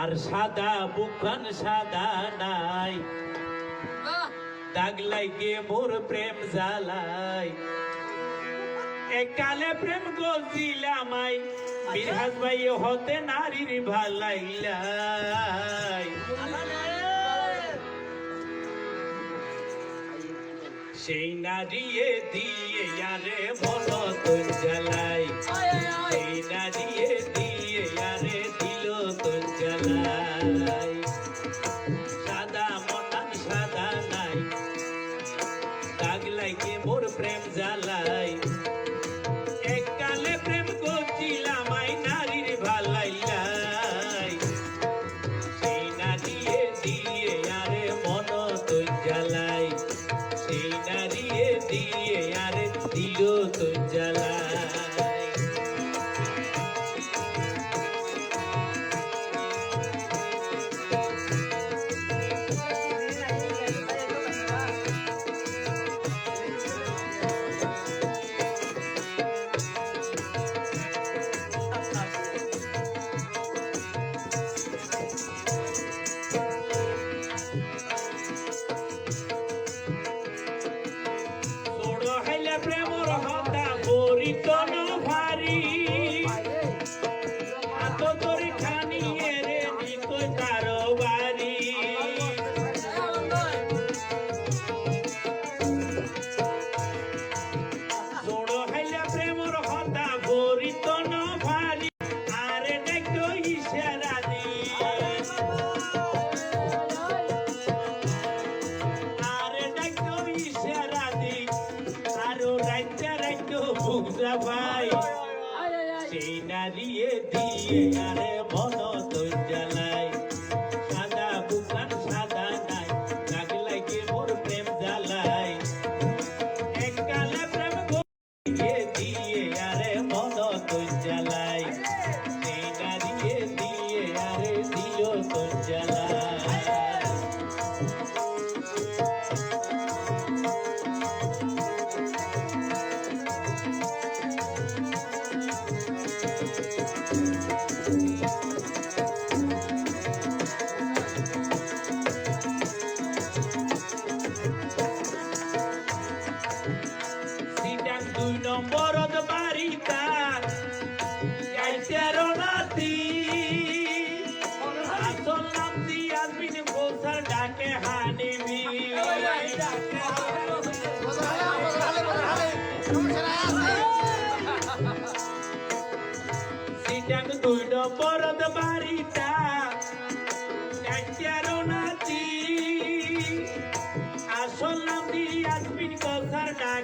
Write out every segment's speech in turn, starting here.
আর সাদা বুকান সাদা নাই। দাগ লাগে মোর প্রেম জালাই একালে প্রেম গজিলাম আই। ভাই হতে নারীর ভালাইলাই সেই নারিয়ে দিয়ে আরে বলত জালাই Bye-bye.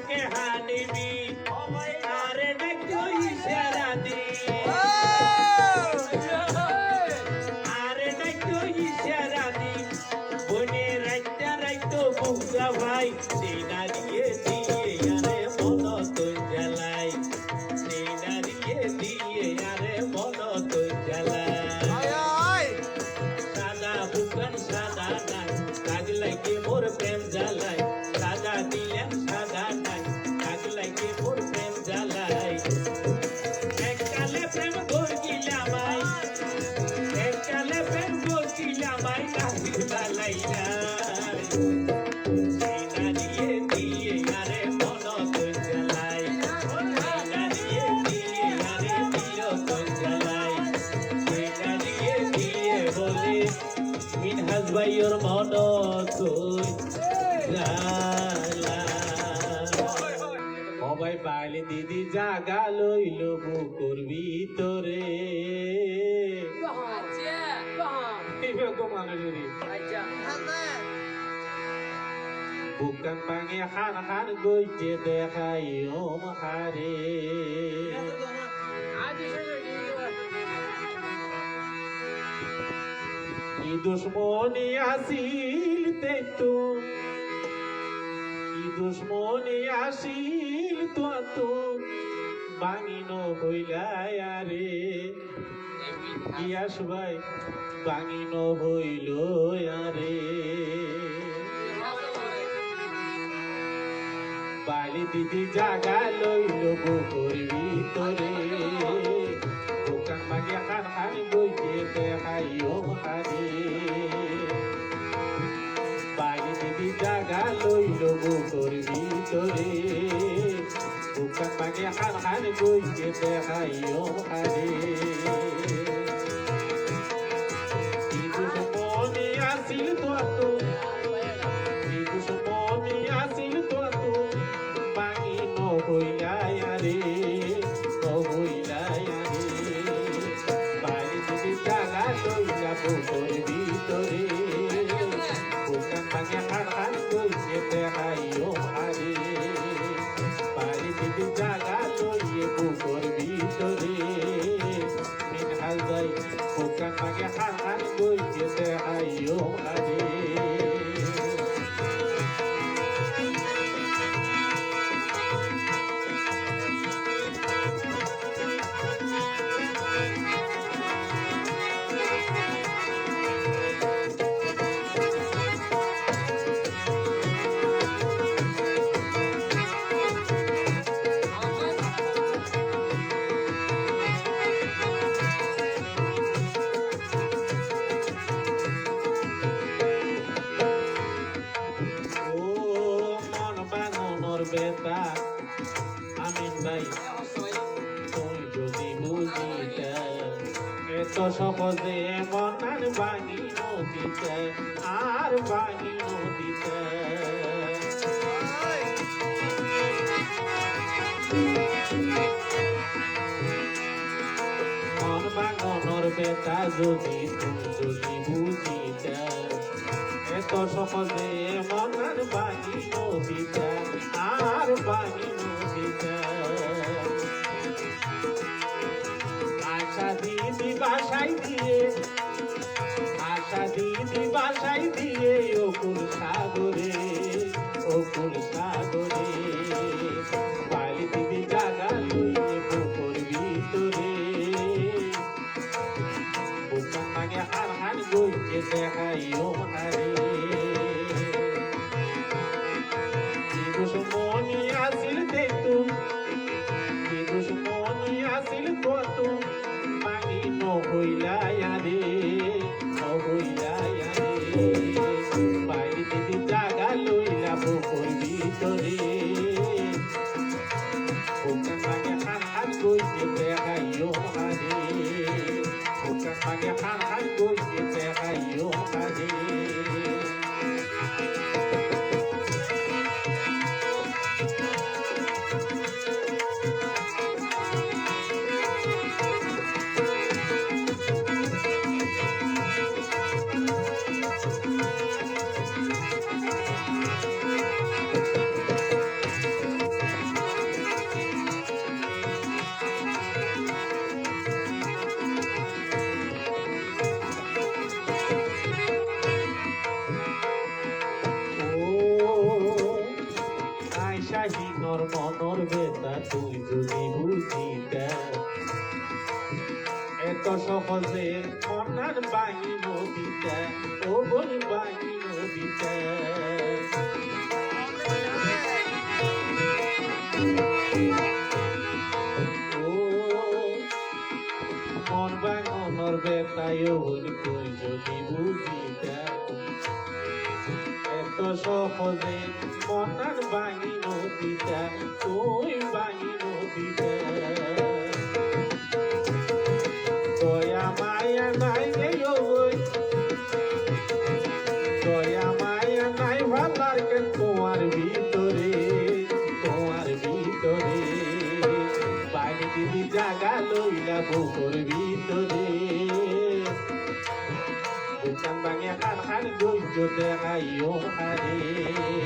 के हाल में কান মাঙে হার হার গইতে দেখাই ওম হারে কি দুশ্মনী আসিল তেতু কি দুশ্মনী আসিল তো তো বাঙিন হইলায় রে ইয়াস ভাই বাঙিন হইল আরে বালি দিদি জাগা লইল বুকুর ভিতরে। দোকান মাগে খান খান বইতে দেখাইও হারে বালি দিদি জাগা লইল বুকুর ভিতরে। দোকান মাগে খান খান বইতে দেখাইও হারে Oh, boy. সহজে মনের বাণী নদীতে, আর বাণী নদীতে। মন বাঙনের বেতা যদি যদি বুঝিতে, এত সহজে মনের বাণী নদীতে, আর বাণী নদীতে। আশা দিদি বাসাই দিয়ে আশা দিদি বাসাই দিয়ে অকুল সাগরে অকুল সাগরে। মনে মনার বাঙি নদীটা তোর 哎哟哎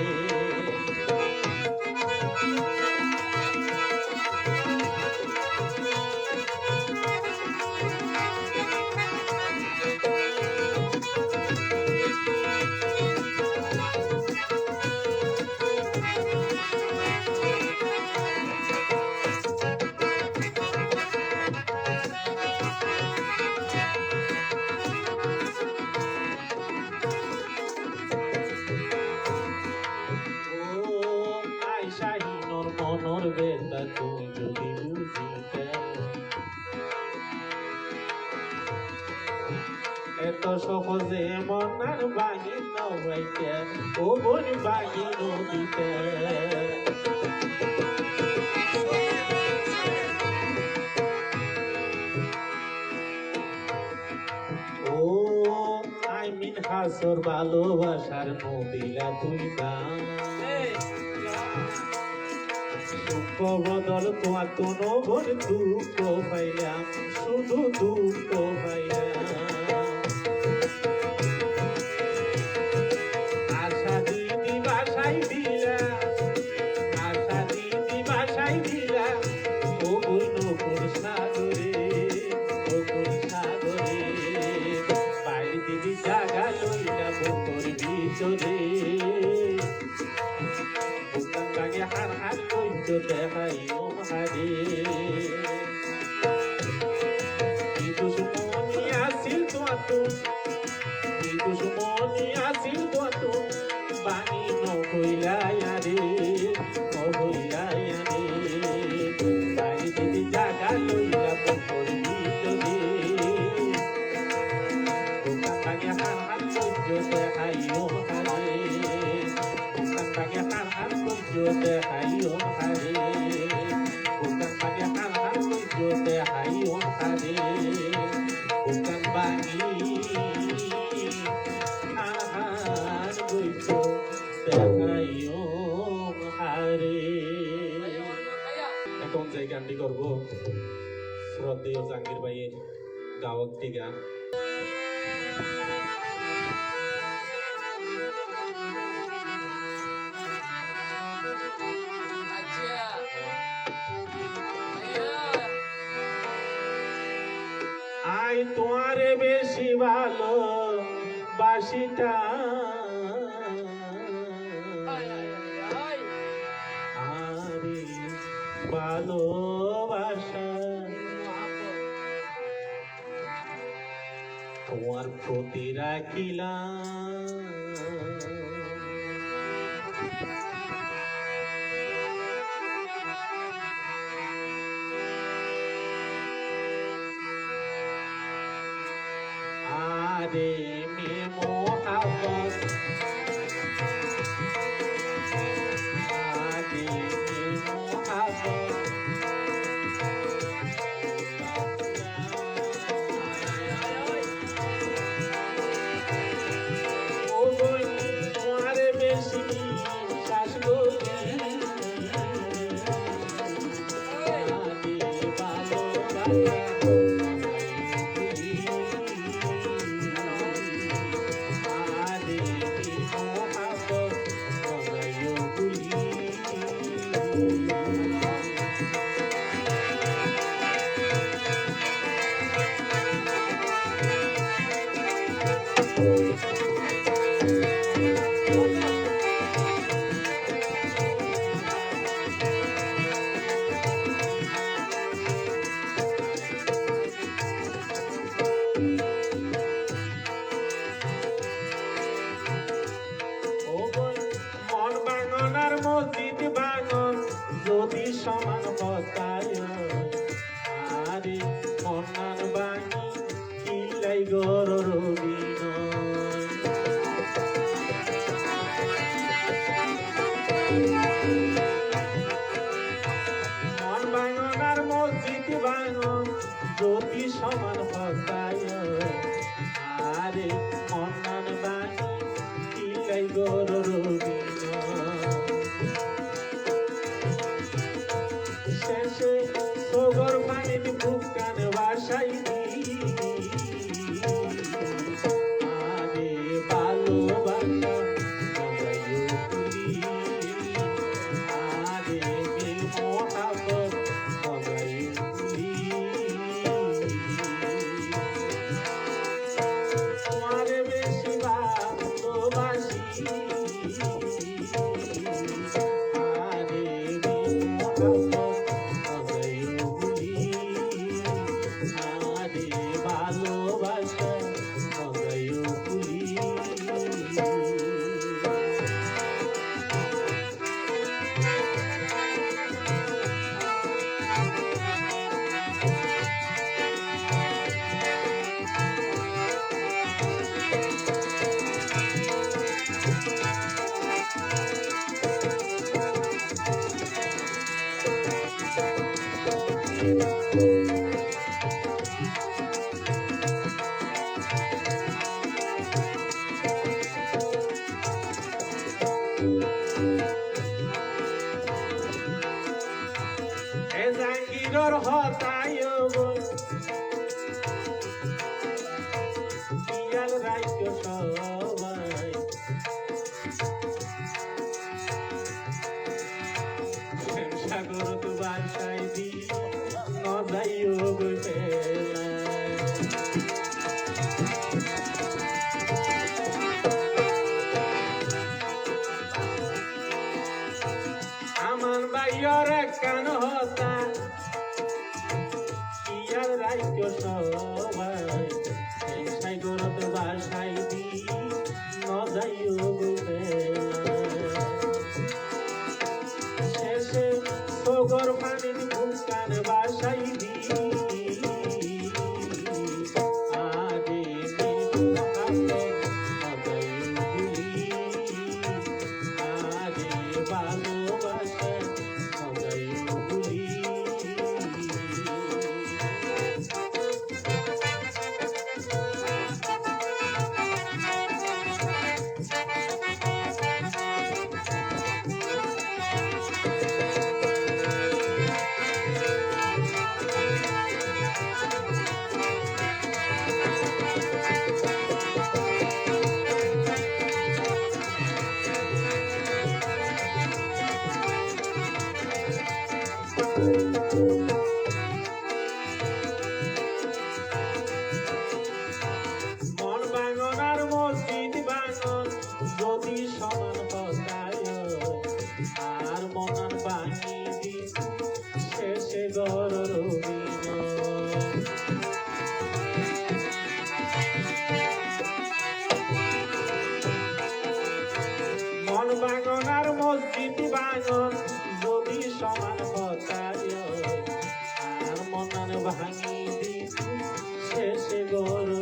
সহজে মনার বাগিন হইতে, ও বোন বাগিন দিতে আইমিন হাসর ভালোবাসার তুই বদল তোমার কোনো দুঃখ শুধু দুঃখ ভাইয়া భక్తిగా আয় তোমারে বেশি ভালো বাসিটা পুঁতে রাখিলাম। আরে মেমো মুক্তার বাসাই সাগর তো বাসাই মন ভাঙন আর মসজিদ ভাঙন যদি সমান কথায় আর মন ভাঙি দি শেষে গর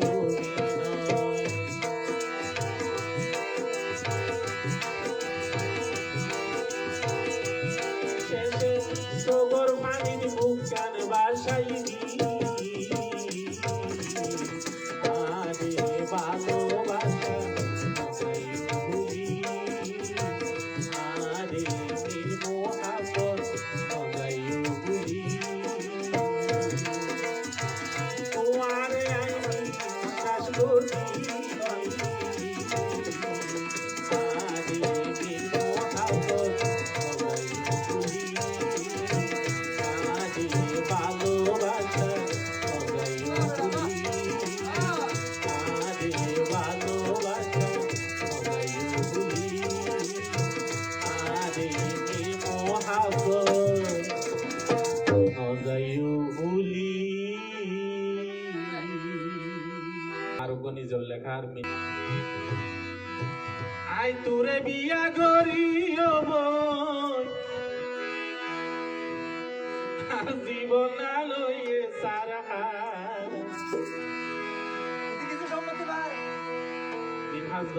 দিনহাস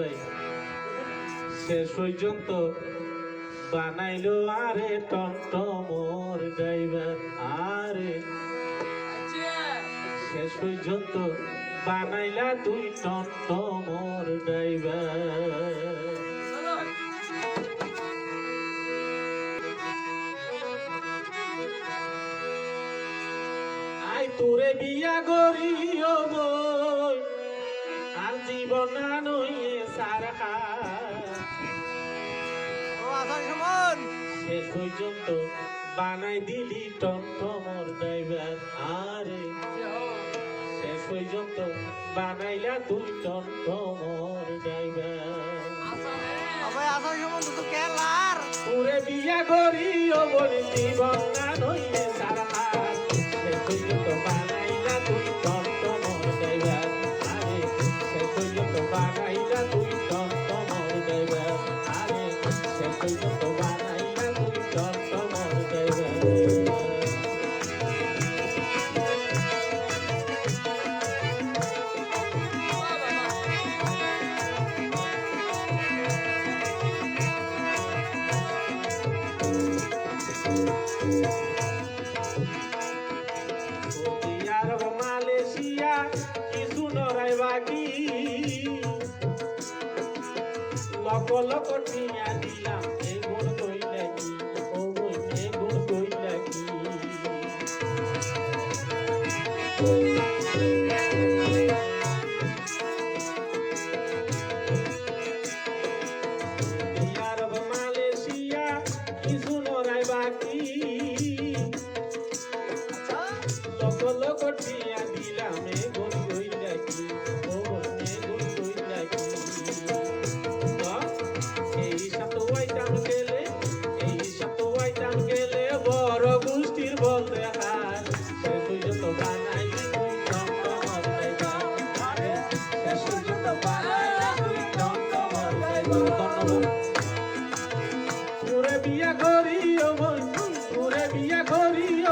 শেষ পর্যন্ত বানাইলো, আরে টমটমর ড্রাইভার, আরে। শেষ পর্যন্ত বানাইলা তুই টমটমর ড্রাইভার। আই তোরে বিয়া করিও বই আর জীবন সুমন শেষ পর্যন্ত বানাই দিলি টমটমর ড্রাইভার। আরে শেষ পর্যন্ত বানাইলা তুই টমটমর ড্রাইভার। সবাই আসান সুমন তো কেলার। তোরে বিয়া করিও বলি জীবন না নইলে সারা বলক নিয়া দিলাম। করি ও বন্ধু তোরে বিয়া করি।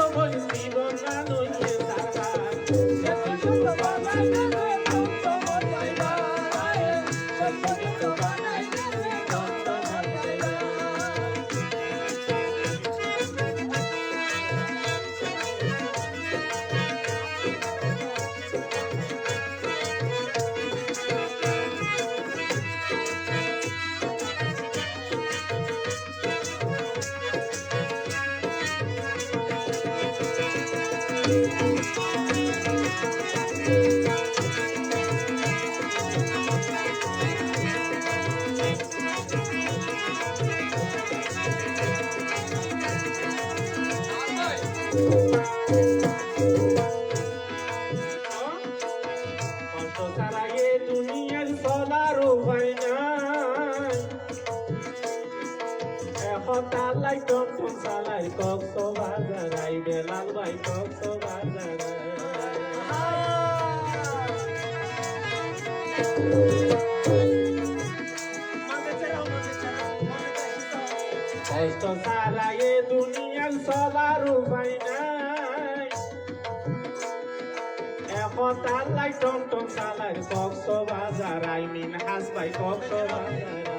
তালাই কক্ত সালাই কক্ত বাজারাই বেলাল ভাই কক্ত বাজারাই কষ্ট সালাই দুনিয়ার সবার উপায় কতালাই টং টং তালাই কক্সবাজার আই মিন হাসবাই কক্সবাজার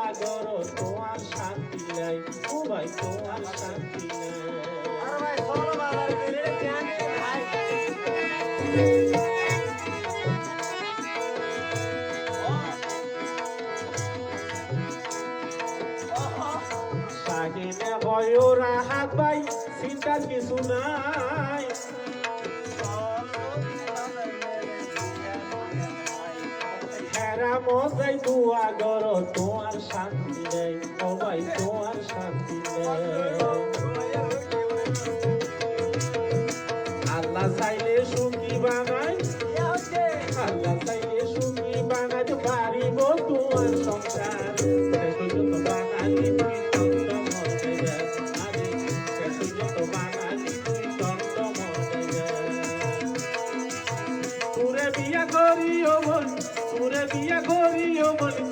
আগর তোমার শান্তি নাই ও ভাই তোমার শান্তি নাই সাহিনে পাই চিন্তা কিছু নাই মজাই দোয়া গর, তোমার শান্তি নেই ও ভাই তোমার শান্তি নেই। আল্লাহ চাইলে সুখী বানা తీయగోరియో మనిషి